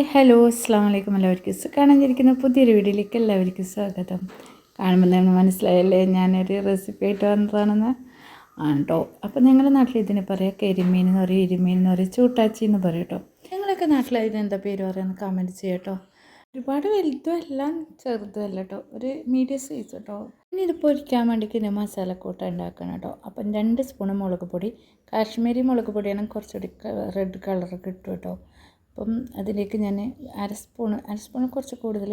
Hi hello അസ്സാം വലൈക്കും എല്ലാവർക്കും സുഖാണെന്നിരിക്കുന്ന. പുതിയൊരു വീഡിയോയിലേക്ക് എല്ലാവർക്കും സ്വാഗതം. കാണുമ്പോൾ നിങ്ങൾ മനസ്സിലായല്ലേ ഞാനൊരു റെസിപ്പി ആയിട്ട് വന്നതാണെന്ന്? ആണ്ടോ അപ്പോൾ ഞങ്ങളുടെ നാട്ടിൽ ഇതിനെ പറയാം കരിമീൻ എന്ന് പറയും ഇരുമീൻ എന്ന് പറയും ചൂട്ടാച്ചി എന്ന് പറയും കേട്ടോ. ഞങ്ങളൊക്കെ നാട്ടിൽ ഇതിനെന്താ പേര് പറയുന്നത് കമന്റ് ചെയ്യാം കേട്ടോ. ഒരുപാട് വലുതും അല്ല ചെറുതും അല്ല കേട്ടോ. ഒരു മീഡിയം സൈസ് കേട്ടോ. ഇനി ഇത് പൊരിക്കാൻ വേണ്ടിയിട്ട് ഇതിന് മസാലക്കൂട്ട ഉണ്ടാക്കണം കേട്ടോ. അപ്പം രണ്ട് സ്പൂൺ മുളക് പൊടി കാശ്മീരി മുളക് പൊടിയാണെങ്കിൽ കുറച്ചുകൂടി റെഡ് കളർ കിട്ടും കേട്ടോ. അപ്പം അതിലേക്ക് ഞാൻ അര സ്പൂൺ അര സ്പൂൺ കുറച്ച് കൂടുതൽ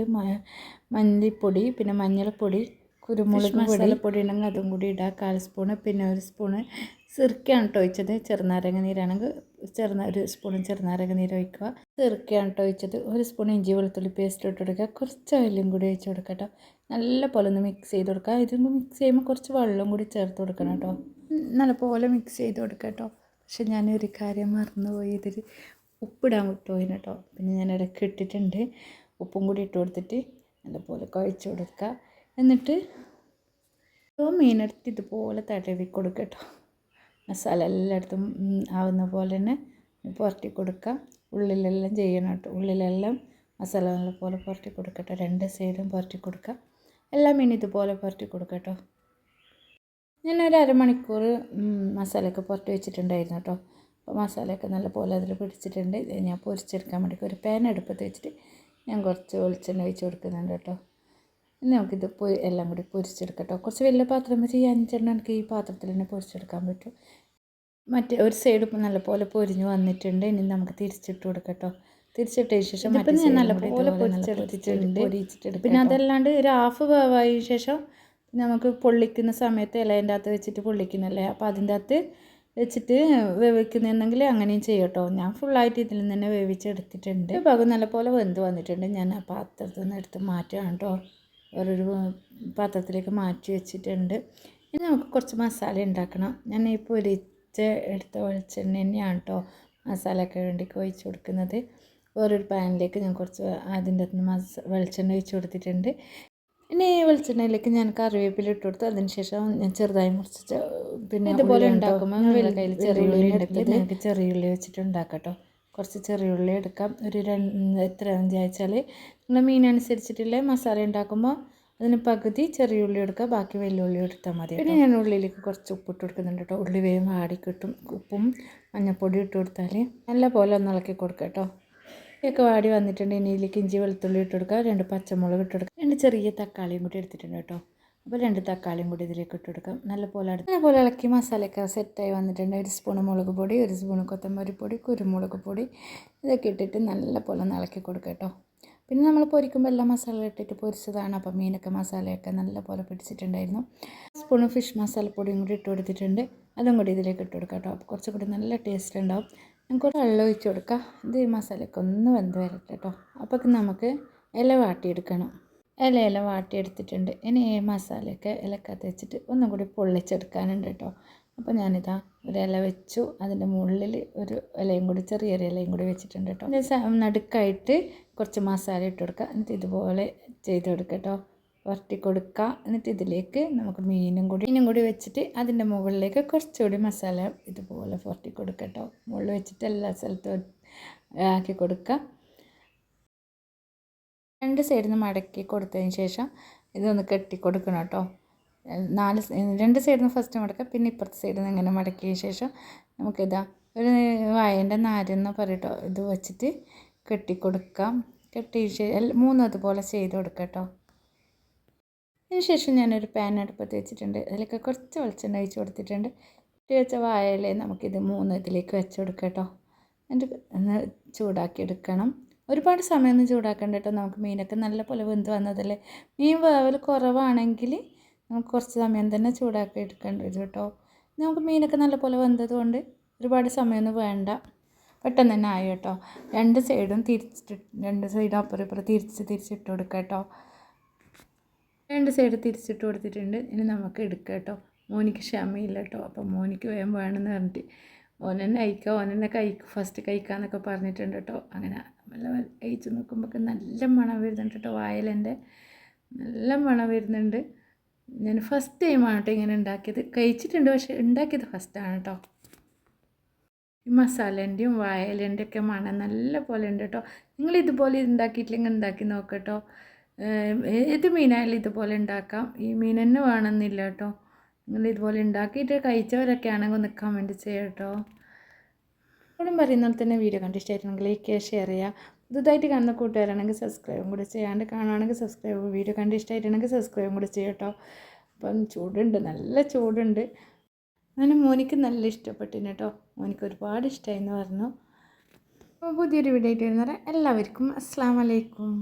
മല്ലിപ്പൊടി പിന്നെ മഞ്ഞൾപ്പൊടി കുരുമുളക് മസാലപ്പൊടി ഉണ്ടെങ്കിൽ അതും കൂടി ഇടുക കാൽ സ്പൂണ് പിന്നെ ഒരു സ്പൂണ് സിർക്കയാണ് കേട്ടോ ഒഴിച്ചത് ചെറുനാരങ്ങ നീരാണെങ്കിൽ ചെറുന ഒരു സ്പൂൺ ചെറുനാരങ്ങ നീര് ഒഴിക്കുക. സിർക്കയാണ് കേട്ടോ ഒഴിച്ചത് ഒരു സ്പൂൺ ഇഞ്ചി വെളുത്തുള്ളി പേസ്റ്റ് ഇട്ട് കൊടുക്കുക കുറച്ച് ഓയിലും കൂടി ഒഴിച്ച് കൊടുക്കുക കേട്ടോ നല്ല പോലെ ഒന്ന് മിക്സ് ചെയ്ത് കൊടുക്കുക ഇതും മിക്സ് ചെയ്യുമ്പോൾ കുറച്ച് വെള്ളം കൂടി ചേർത്ത് കൊടുക്കണം കേട്ടോ നല്ല പോലെ മിക്സ് ചെയ്ത് കൊടുക്കുക കേട്ടോ പക്ഷെ ഞാൻ ഒരു കാര്യം മറന്നുപോയി ഇതിൽ ഉപ്പിടാൻ വിട്ടുപോയി കേട്ടോ പിന്നെ ഞാൻ ഇടയ്ക്ക് ഇട്ടിട്ടുണ്ട്. ഉപ്പും കൂടി ഇട്ട് കൊടുത്തിട്ട് നല്ലപോലെ കുഴച്ച് കൊടുക്കുക. എന്നിട്ട് ഓരോ മീനെടുത്ത് ഇതുപോലെ തടവി കൊടുക്കുക കേട്ടോ മസാല എല്ലായിടത്തും ആവുന്ന പോലെ തന്നെ പുരട്ടി കൊടുക്കുക. ഉള്ളിലെല്ലാം ചെയ്യണം കേട്ടോ. ഉള്ളിലെല്ലാം മസാല നല്ലപോലെ പുരട്ടി കൊടുക്കട്ടോ. രണ്ട് സൈഡും പുരട്ടി കൊടുക്കുക. എല്ലാ മീനും ഇതുപോലെ പുരട്ടി കൊടുക്കുക കേട്ടോ. ഞാനൊരു അരമണിക്കൂർ മസാലയൊക്കെ പുരട്ടി വെച്ചിട്ടുണ്ടായിരുന്നു കേട്ടോ. അപ്പോൾ മസാലയൊക്കെ നല്ലപോലെ അതിൽ പിടിച്ചിട്ടുണ്ട്. ഞാൻ പൊരിച്ചെടുക്കാൻ വേണ്ടി ഒരു പാൻ എടുപ്പത്ത് വെച്ചിട്ട് ഞാൻ കുറച്ച് വെളിച്ചെണ്ണ ഒഴിച്ച് കൊടുക്കുന്നുണ്ട് കേട്ടോ. ഇനി നമുക്കിത് എല്ലാം കൂടി പൊരിച്ചെടുക്കട്ടോ കുറച്ച് വലിയ പാത്രം വെച്ച് ഈ അഞ്ചെണ്ണം എനിക്ക് ഈ പാത്രത്തിൽ തന്നെ പൊരിച്ചെടുക്കാൻ പറ്റും. മറ്റേ ഒരു സൈഡ് ഇപ്പം നല്ലപോലെ പൊരിഞ്ഞ് വന്നിട്ടുണ്ട്. ഇനി നമുക്ക് തിരിച്ചിട്ട് കൊടുക്കട്ടോ തിരിച്ചിട്ടതിന് ശേഷം മറ്റേ ഞാൻ നല്ലപോലെ പൊരിച്ചെടുത്തിട്ടുണ്ട്. പൊരിച്ചിട്ടുണ്ട്. പിന്നെ അതല്ലാണ്ട് ഒരു ഹാഫ് വേവായതിനു ശേഷം നമുക്ക് പൊള്ളിക്കുന്ന സമയത്ത് ഇലേന്റെ അകത്ത് വെച്ചിട്ട് പൊള്ളിക്കുന്നല്ലേ? അപ്പോൾ അതിന്റെ അകത്ത് വെച്ചിട്ട് വേവിക്കുന്നുണ്ടെങ്കിൽ അങ്ങനെയും ചെയ്യട്ടോ. ഞാൻ ഫുള്ളായിട്ട് ഇതിൽ നിന്ന് തന്നെ വേവിച്ചെടുത്തിട്ടുണ്ട്. ഭാഗം നല്ലപോലെ വെന്ത് വന്നിട്ടുണ്ട്. ഞാൻ ആ പാത്രത്തിൽ നിന്ന് എടുത്ത് മാറ്റുകയാണ് കേട്ടോ വേറൊരു പാത്രത്തിലേക്ക് മാറ്റി വെച്ചിട്ടുണ്ട്. ഇനി നമുക്ക് കുറച്ച് മസാല ഉണ്ടാക്കണം. ഞാൻ ഈ പൊരിച്ച എടുത്ത വെളിച്ചെണ്ണ തന്നെയാണ് കേട്ടോ മസാലയൊക്കെ വേണ്ടി ഒഴിച്ച് കൊടുക്കുന്നത്. വേറൊരു പാനിലേക്ക് ഞാൻ കുറച്ച് അതിന്റെ അകത്ത് നിന്ന് മസ വെളിച്ചെണ്ണ ഒഴിച്ച് കൊടുത്തിട്ടുണ്ട്. ഇനി വെളിച്ചെണ്ണയിലേക്ക് ഞാൻ കറിവേപ്പില ഇട്ട് കൊടുത്തു. അതിനുശേഷം ഞാൻ ചെറുതായി മുറിച്ച് പിന്നെ ഇതുപോലെ ഉണ്ടാക്കുമ്പോൾ കയ്യിൽ ചെറിയ ഉള്ളി ഉണ്ടെങ്കിൽ നിങ്ങൾക്ക് ചെറിയ ഉള്ളി വെച്ചിട്ട് ഉണ്ടാക്കട്ടോ കുറച്ച് ചെറിയ ഉള്ളി എടുക്കാം. ഒരു രണ്ട് എത്ര വിചാരിച്ചാൽ നിങ്ങൾ മീനനുസരിച്ചിട്ടുള്ള മസാല ഉണ്ടാക്കുമ്പോൾ അതിന് പകുതി ചെറിയ ഉള്ളി എടുക്കുക. ബാക്കി വലിയ ഉള്ളി എടുത്താൽ മതി പിന്നെ ഞാൻ ഉള്ളിയിലേക്ക് കുറച്ച് ഉപ്പ് ഇട്ട് കൊടുക്കുന്നുണ്ട് കേട്ടോ ഉള്ളി വേഗം ആടി കിട്ടും. ഉപ്പും മഞ്ഞൾപ്പൊടി ഇട്ട് കൊടുത്താൽ നല്ല പോലെ ഒന്ന് ഇളക്കി കൊടുക്കാം കേട്ടോ ഒക്കെ വാടി വന്നിട്ടുണ്ട്. ഇനി ഇതിലേക്ക് ഇഞ്ചി വെളുത്തുള്ളി ഇട്ട് കൊടുക്കുക. രണ്ട് പച്ചമുളക് ഇട്ട് കൊടുക്കുക. രണ്ട് ചെറിയ തക്കാളിയും കൂടി എടുത്തിട്ടുണ്ട് കേട്ടോ. അപ്പോൾ രണ്ട് തക്കാളിയും കൂടി ഇതിലേക്ക് ഇട്ട് കൊടുക്കാം. നല്ലപോലെ അടുത്ത് നല്ലപോലെ ഇളക്കി മസാലയൊക്കെ സെറ്റായി വന്നിട്ടുണ്ട്. ഒരു സ്പൂൺ മുളക് പൊടി ഒരു സ്പൂൺ കൊത്തമ്പരി പൊടി കുരുമുളക് പൊടി. ഇതൊക്കെ ഇട്ടിട്ട് നല്ലപോലെ ഒന്ന് ഇളക്കി കൊടുക്കുക കേട്ടോ. പിന്നെ നമ്മൾ പൊരിക്കുമ്പോൾ എല്ലാ മസാല ഇട്ടിട്ട് പൊരിച്ചതാണ്. അപ്പോൾ മീനൊക്കെ മസാലയൊക്കെ നല്ലപോലെ പിടിച്ചിട്ടുണ്ടായിരുന്നു സ്പൂൺ ഫിഷ് മസാലപ്പൊടിയും കൂടി ഇട്ട് കൊടുത്തിട്ടുണ്ട്. അതും കൂടി ഇതിലേക്ക് ഇട്ട് കൊടുക്കാം കേട്ടോ. അപ്പോൾ കുറച്ചും കൂടി നല്ല ടേസ്റ്റ് ഉണ്ടാവും. നമുക്ക് വെള്ളം ഒഴിച്ച് കൊടുക്കാം. ഇത് മസാലയൊക്കെ ഒന്ന് വെന്ത് വരട്ടെ കേട്ടോ അപ്പോൾ നമുക്ക് ഇല വാട്ടിയെടുക്കണം. ഇലയില ഇല വാട്ടിയെടുത്തിട്ടുണ്ട്. ഇനി ഈ മസാലയൊക്കെ ഇലക്കകത്ത് വെച്ചിട്ട് ഒന്നും കൂടി പൊള്ളിച്ചെടുക്കാനുണ്ട് കേട്ടോ അപ്പോൾ ഞാനിതാ ഒരു ഇല വെച്ചു. അതിന്റെ മുകളിൽ ഒരു ഇലയും കൂടി ചെറിയൊരു ഇലയും കൂടി വെച്ചിട്ടുണ്ട് കേട്ടോ നടുക്കായിട്ട് കുറച്ച് മസാല ഇട്ട് കൊടുക്കുക എന്നിട്ട് ഇതുപോലെ ചെയ്ത് കൊടുക്കുക കേട്ടോ വരട്ടി കൊടുക്കുക എന്നിട്ട് ഇതിലേക്ക് നമുക്ക് മീനും കൂടി മീനും കൂടി വെച്ചിട്ട് അതിന്റെ മുകളിലേക്ക് കുറച്ചുകൂടി മസാല ഇതുപോലെ പുരട്ടി കൊടുക്കുക കേട്ടോ മുകളിൽ വെച്ചിട്ട് എല്ലാ സ്ഥലത്തും ആക്കി കൊടുക്കുക രണ്ട് സൈഡിൽ നിന്ന് മടക്കി കൊടുത്തതിന് ശേഷം ഇതൊന്ന് കെട്ടി കൊടുക്കണം കേട്ടോ. നാല് രണ്ട് സൈഡിൽ നിന്ന് ഫസ്റ്റ് മടക്കുക പിന്നെ ഇപ്പുറത്തെ സൈഡിൽ നിന്ന് ഇങ്ങനെ മടക്കിയ ശേഷം നമുക്കിതാ ഒരു വായന്റെ നാരെന്ന് പറയട്ടോ. ഇത് വെച്ചിട്ട് കെട്ടി കൊടുക്കാം കെട്ടി മൂന്നതുപോലെ ചെയ്ത് കൊടുക്കാം കേട്ടോ അതിനുശേഷം ഞാനൊരു പാൻ അടുപ്പത്ത് വെച്ചിട്ടുണ്ട്. അതിലൊക്കെ കുറച്ച് വെളിച്ചെണ്ണ ഒഴിച്ച് കൊടുത്തിട്ടുണ്ട്. ഇട്ട് വെച്ച വായയിലേ നമുക്കിത് മൂന്ന് ഇതിലേക്ക് വെച്ച് കൊടുക്കാം കേട്ടോ എന്നിട്ട് ഒന്ന് ചൂടാക്കി എടുക്കണം. ഒരുപാട് സമയമൊന്നും ചൂടാക്കണ്ട കേട്ടോ നമുക്ക് മീനൊക്കെ നല്ല പോലെ വെന്ത് വന്നതല്ലേ? മീൻ വേവൽ കുറവാണെങ്കിൽ നമുക്ക് കുറച്ച് സമയം തന്നെ ചൂടാക്കി എടുക്കേണ്ടി വരും കേട്ടോ നമുക്ക് മീനൊക്കെ നല്ല പോലെ വെന്തത് കൊണ്ട് ഒരുപാട് സമയമൊന്നും വേണ്ട. പെട്ടെന്ന് തന്നെ ആയി കേട്ടോ രണ്ട് സൈഡും തിരിച്ചിട്ട് രണ്ട് സൈഡും അപ്പുറം ഇപ്പുറം തിരിച്ച് തിരിച്ചിട്ട് കൊടുക്കാം കേട്ടോ രണ്ട് സൈഡ് തിരിച്ചിട്ട് കൊടുത്തിട്ടുണ്ട്. ഇനി നമുക്ക് എടുക്കാം കേട്ടോ. മോനിക്ക് ക്ഷമയില്ല കേട്ടോ. അപ്പോൾ മോനിക്ക് വേഗം വേണമെന്ന് പറഞ്ഞിട്ട് ഓനെന്നെ അയക്കുക ഓനെന്നെ കഴിക്കും. ഫസ്റ്റ് കഴിക്കാമെന്നൊക്കെ പറഞ്ഞിട്ടുണ്ട് കേട്ടോ. അങ്ങനെ നല്ല അയച്ച് നോക്കുമ്പോൾ നല്ല മണം വരുന്നുണ്ട് കേട്ടോ വായലെന്റെ നല്ല മണം വരുന്നുണ്ട്. ഞാൻ ഫസ്റ്റ് ടൈമാണ് കേട്ടോ ഇങ്ങനെ ഉണ്ടാക്കിയത്. കഴിച്ചിട്ടുണ്ട് പക്ഷേ ഉണ്ടാക്കിയത് ഫസ്റ്റാണ് കേട്ടോ. ഈ മസാലേന്റെയും വായലേന്റെയൊക്കെ മണം നല്ല പോലെ ഉണ്ട് കേട്ടോ. നിങ്ങൾ ഇതുപോലെ ഉണ്ടാക്കിയിട്ടില്ലെങ്കിൽ ഉണ്ടാക്കി നോക്കട്ടോ ഏത് മീനായാലും ഇതുപോലെ ഉണ്ടാക്കാം. ഈ മീൻ തന്നെ വേണമെന്നില്ല കേട്ടോ. നിങ്ങൾ ഇതുപോലെ ഉണ്ടാക്കിയിട്ട് കഴിച്ചവരൊക്കെ ആണെങ്കിൽ ഒന്ന് കമന്റ് ചെയ്യാം കേട്ടോ. എപ്പോഴും പറയുന്ന പോലെ തന്നെ വീഡിയോ കണ്ട് ഇഷ്ടമായിട്ടുണ്ടെങ്കിൽ ലൈക്ക് ഷെയർ ചെയ്യുക. പുതുതായിട്ട് കാണുന്ന കൂട്ടുകാരാണെങ്കിൽ സബ്സ്ക്രൈബും കൂടെ ചെയ്യാണ്ട് കാണുകയാണെങ്കിൽ സബ്സ്ക്രൈബ് വീഡിയോ കണ്ട് ഇഷ്ടമായിട്ടുണ്ടെങ്കിൽ സബ്സ്ക്രൈബും കൂടെ ചെയ്യാം കേട്ടോ. അപ്പം ചൂടുണ്ട് നല്ല ചൂടുണ്ട്. അങ്ങനെ മോനിക്ക് നല്ല ഇഷ്ടപ്പെട്ടിന് കേട്ടോ. മോനിക്ക് ഒരുപാട് ഇഷ്ടമായി എന്ന് പറഞ്ഞു. അപ്പോൾ പുതിയൊരു വീഡിയോ ആയിട്ട് വരുന്നവരെ എല്ലാവർക്കും അസ്സാം വലൈക്കും